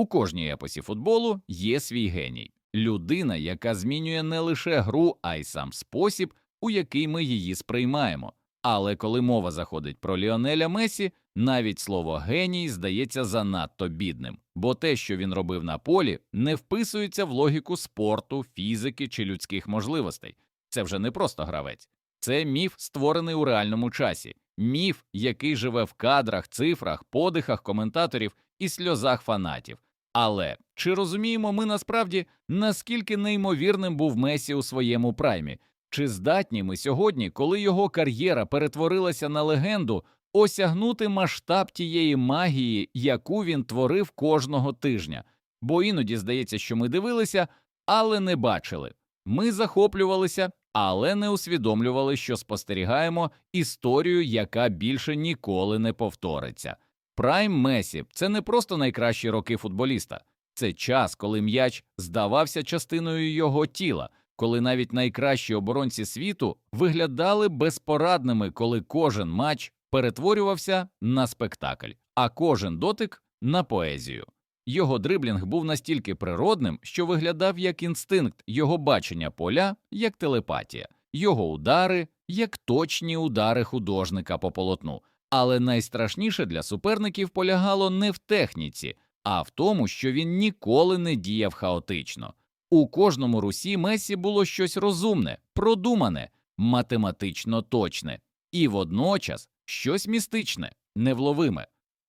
У кожній епосі футболу є свій геній, людина, яка змінює не лише гру, а й сам спосіб, у який ми її сприймаємо. Але коли мова заходить про Ліонеля Месі, навіть слово геній здається занадто бідним, бо те, що він робив на полі, не вписується в логіку спорту, фізики чи людських можливостей. Це вже не просто гравець, це міф, створений у реальному часі, міф, який живе в кадрах, цифрах, подихах коментаторів і сльозах фанатів. Але чи розуміємо ми насправді, наскільки неймовірним був Месі у своєму праймі? Чи здатні ми сьогодні, коли його кар'єра перетворилася на легенду, осягнути масштаб тієї магії, яку він творив кожного тижня? Бо іноді здається, що ми дивилися, але не бачили. Ми захоплювалися, але не усвідомлювали, що спостерігаємо історію, яка більше ніколи не повториться. Прайм Месі це не просто найкращі роки футболіста, це час, коли м'яч здавався частиною його тіла, коли навіть найкращі оборонці світу виглядали безпорадними, коли кожен матч перетворювався на спектакль, а кожен дотик на поезію. Його дриблінг був настільки природним, що виглядав як інстинкт, його бачення поля як телепатія, його удари як точні удари художника по полотну. Але найстрашніше для суперників полягало не в техніці, а в тому, що він ніколи не діяв хаотично. У кожному русі Месі було щось розумне, продумане, математично точне, і водночас щось містичне, невловиме.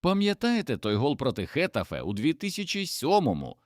Пам'ятаєте той гол проти Хетафе у 2007-му?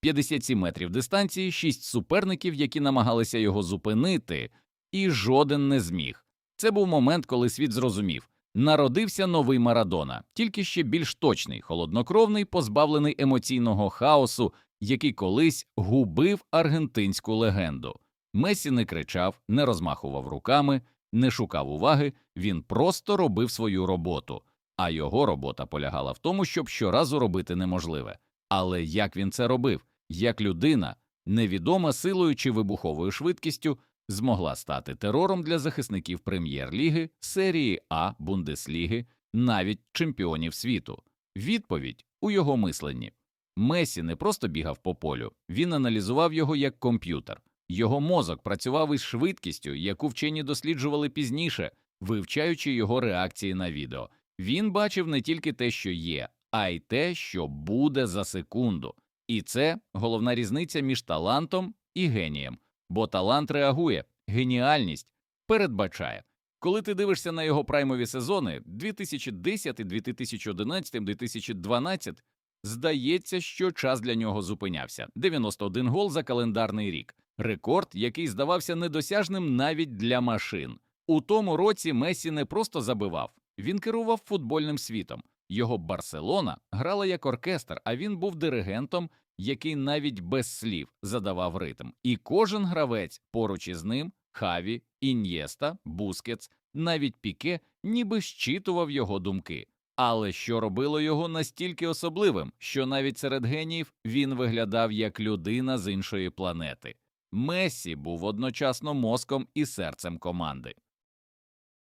57 метрів дистанції, шість суперників, які намагалися його зупинити, і жоден не зміг. Це був момент, коли світ зрозумів народився новий Марадона, тільки ще більш точний, холоднокровний, позбавлений емоційного хаосу, який колись губив аргентинську легенду. Месі не кричав, не розмахував руками, не шукав уваги, він просто робив свою роботу. А його робота полягала в тому, щоб щоразу робити неможливе. Але як він це робив, як людина, невідома силою чи вибуховою швидкістю, змогла стати терором для захисників прем'єр-ліги, серії А, Бундесліги, навіть чемпіонів світу. Відповідь у його мисленні. Месі не просто бігав по полю, він аналізував його як комп'ютер. Його мозок працював із швидкістю, яку вчені досліджували пізніше, вивчаючи його реакції на відео. Він бачив не тільки те, що є, а й те, що буде за секунду. І це головна різниця між талантом і генієм, бо талант реагує, геніальність передбачає. Коли ти дивишся на його праймові сезони 2010, 2011, 2012, здається, що час для нього зупинявся 91 гол за календарний рік, рекорд, який здавався недосяжним навіть для машин. У тому році Месі не просто забивав, він керував футбольним світом. Його Барселона грала як оркестр, а він був диригентом, який навіть без слів задавав ритм. І кожен гравець поруч із ним Хаві, Ін'єста, Бускетс, навіть Піке, ніби щитував його думки. Але що робило його настільки особливим, що навіть серед геніїв він виглядав як людина з іншої планети. Мессі був одночасно мозком і серцем команди.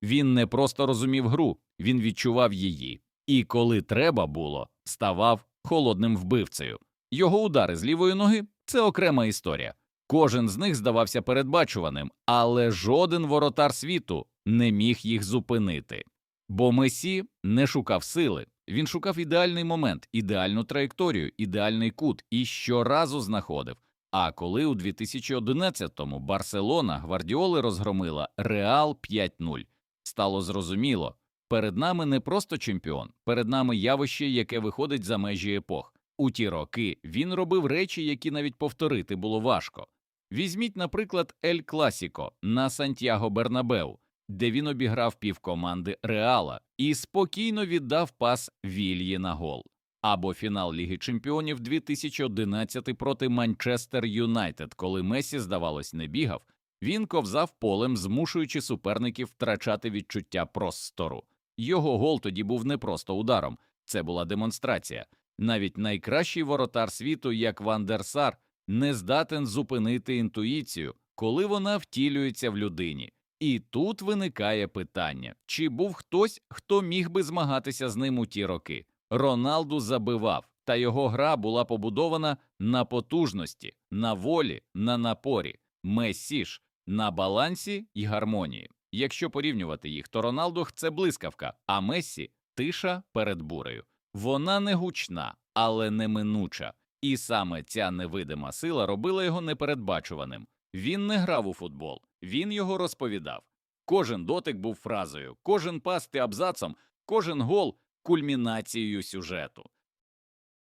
Він не просто розумів гру, він відчував її, і коли треба було, ставав холодним вбивцею. Його удари з лівої ноги це окрема історія. Кожен з них здавався передбачуваним, але жоден воротар світу не міг їх зупинити. Бо Месі не шукав сили, він шукав ідеальний момент, ідеальну траєкторію, ідеальний кут і щоразу знаходив. А коли у 2011-му Барселона Гвардіоли розгромила Реал 5-0, стало зрозуміло, перед нами не просто чемпіон, перед нами явище, яке виходить за межі епох. У ті роки він робив речі, які навіть повторити було важко. Візьміть, наприклад, Ель Класіко на Сантьяго Бернабеу, де він обіграв півкоманди Реала і спокійно віддав пас Вільї на гол, або фінал Ліги Чемпіонів 2011 проти Манчестер Юнайтед, коли Месі, здавалось, не бігав, він ковзав полем, змушуючи суперників втрачати відчуття простору. Його гол тоді був не просто ударом, це була демонстрація. Навіть найкращий воротар світу, як Ван дер Сар, не здатен зупинити інтуїцію, коли вона втілюється в людині. І тут виникає питання: чи був хтось, хто міг би змагатися з ним у ті роки? Роналду забивав, та його гра була побудована на потужності, на волі, на напорі. Мессі ж на балансі і гармонії. Якщо порівнювати їх, то Роналдо це блискавка, а Мессі тиша перед бурею. Вона не гучна, але неминуча. І саме ця невидима сила робила його непередбачуваним. Він не грав у футбол, він його розповідав. Кожен дотик був фразою, кожен пас ти абзацом, кожен гол кульмінацією сюжету.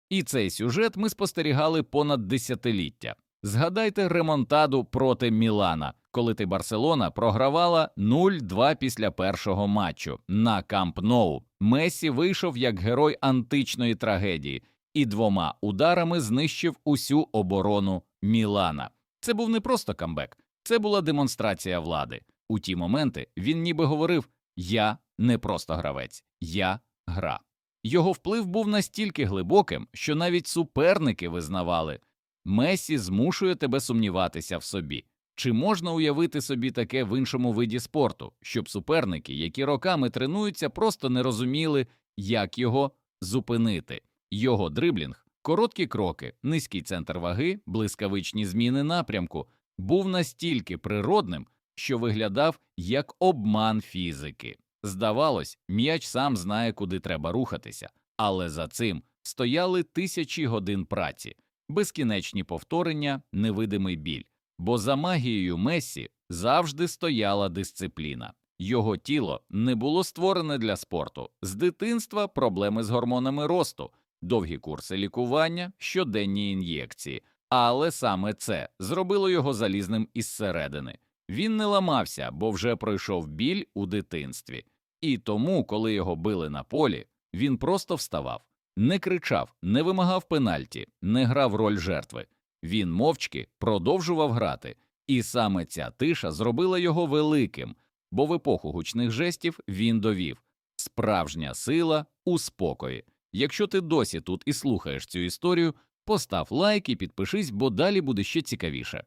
І цей сюжет ми спостерігали понад десятиліття. Згадайте ремонтаду проти Мілана, коли ти Барселона програвала 0-2 після першого матчу на Камп Ноу. Месі вийшов як герой античної трагедії і двома ударами знищив усю оборону Мілана. Це був не просто камбек, це була демонстрація влади. У ті моменти він ніби говорив: Я не просто гравець, я гра. Його вплив був настільки глибоким, що навіть суперники визнавали Месі змушує тебе сумніватися в собі. Чи можна уявити собі таке в іншому виді спорту, щоб суперники, які роками тренуються, просто не розуміли, як його зупинити? Його дриблінг, короткі кроки, низький центр ваги, блискавичні зміни напрямку був настільки природним, що виглядав як обман фізики. Здавалось, м'яч сам знає, куди треба рухатися, але за цим стояли тисячі годин праці, безкінечні повторення, невидимий біль. Бо за магією Мессі завжди стояла дисципліна. Його тіло не було створене для спорту. З дитинства проблеми з гормонами росту, довгі курси лікування, щоденні ін'єкції. Але саме це зробило його залізним із середини. Він не ламався, бо вже пройшов біль у дитинстві. І тому, коли його били на полі, він просто вставав, не кричав, не вимагав пенальті, не грав роль жертви. Він мовчки продовжував грати, і саме ця тиша зробила його великим, бо в епоху гучних жестів він довів справжня сила у спокої. Якщо ти досі тут і слухаєш цю історію, постав лайк і підпишись, бо далі буде ще цікавіше.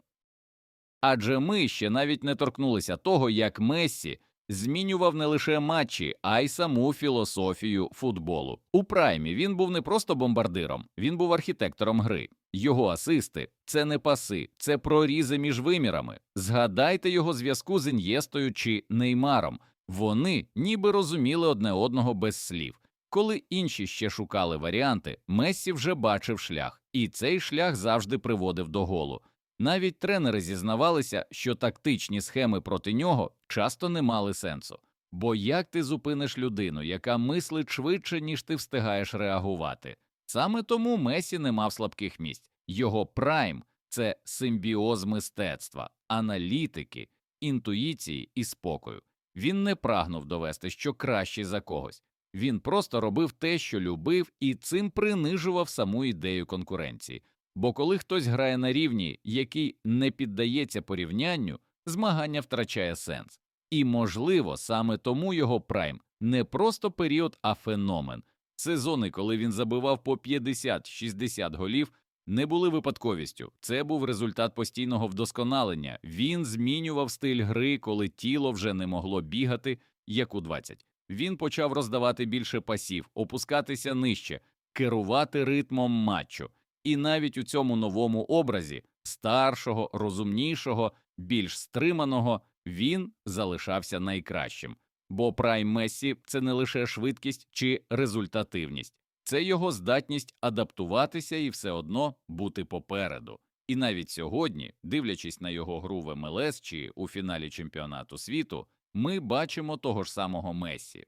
Адже ми ще навіть не торкнулися того, як Мессі змінював не лише матчі, а й саму філософію футболу. У праймі він був не просто бомбардиром, він був архітектором гри. Його асисти це не паси, це прорізи між вимірами. Згадайте його зв'язку з Ін'єстою чи Неймаром. Вони ніби розуміли одне одного без слів. Коли інші ще шукали варіанти, Мессі вже бачив шлях, і цей шлях завжди приводив до голу. Навіть тренери зізнавалися, що тактичні схеми проти нього часто не мали сенсу. Бо як ти зупиниш людину, яка мислить швидше, ніж ти встигаєш реагувати? Саме тому Месі не мав слабких місць. Його прайм це симбіоз мистецтва, аналітики, інтуїції і спокою. Він не прагнув довести, що кращий за когось. Він просто робив те, що любив, і цим принижував саму ідею конкуренції. Бо коли хтось грає на рівні, який не піддається порівнянню, змагання втрачає сенс. І, можливо, саме тому його прайм не просто період, а феномен. Сезони, коли він забивав по 50-60 голів, не були випадковістю. Це був результат постійного вдосконалення. Він змінював стиль гри, коли тіло вже не могло бігати, як у 20. Він почав роздавати більше пасів, опускатися нижче, керувати ритмом матчу. І навіть у цьому новому образі старшого, розумнішого, більш стриманого він залишався найкращим. Бо прайм Мессі – це не лише швидкість чи результативність, це його здатність адаптуватися і все одно бути попереду. І навіть сьогодні, дивлячись на його гру в МЛС чи у фіналі чемпіонату світу, ми бачимо того ж самого Мессі.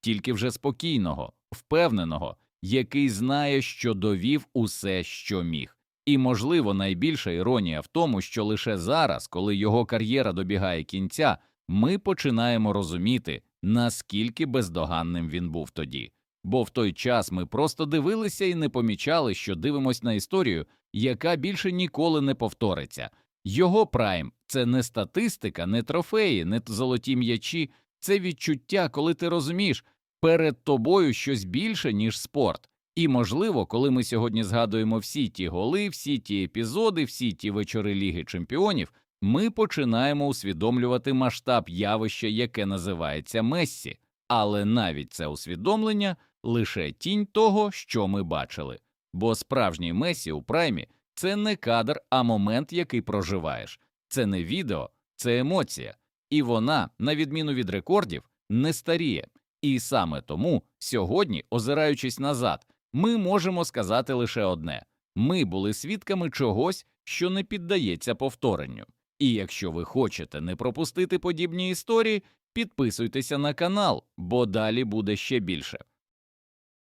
Тільки вже спокійного, впевненого, який знає, що довів усе, що міг. І, можливо, найбільша іронія в тому, що лише зараз, коли його кар'єра добігає кінця, ми починаємо розуміти, наскільки бездоганним він був тоді. Бо в той час ми просто дивилися і не помічали, що дивимось на історію, яка більше ніколи не повториться. Його прайм це не статистика, не трофеї, не золоті м'ячі, це відчуття, коли ти розумієш, перед тобою щось більше, ніж спорт. І, можливо, коли ми сьогодні згадуємо всі ті голи, всі ті епізоди, всі ті вечори Ліги Чемпіонів, ми починаємо усвідомлювати масштаб явища, яке називається Мессі. Але навіть це усвідомлення лише тінь того, що ми бачили. Бо справжній Месі у праймі це не кадр, а момент, який проживаєш. Це не відео, це емоція. І вона, на відміну від рекордів, не старіє. І саме тому сьогодні, озираючись назад, ми можемо сказати лише одне: ми були свідками чогось, що не піддається повторенню. І якщо ви хочете не пропустити подібні історії, підписуйтеся на канал, бо далі буде ще більше.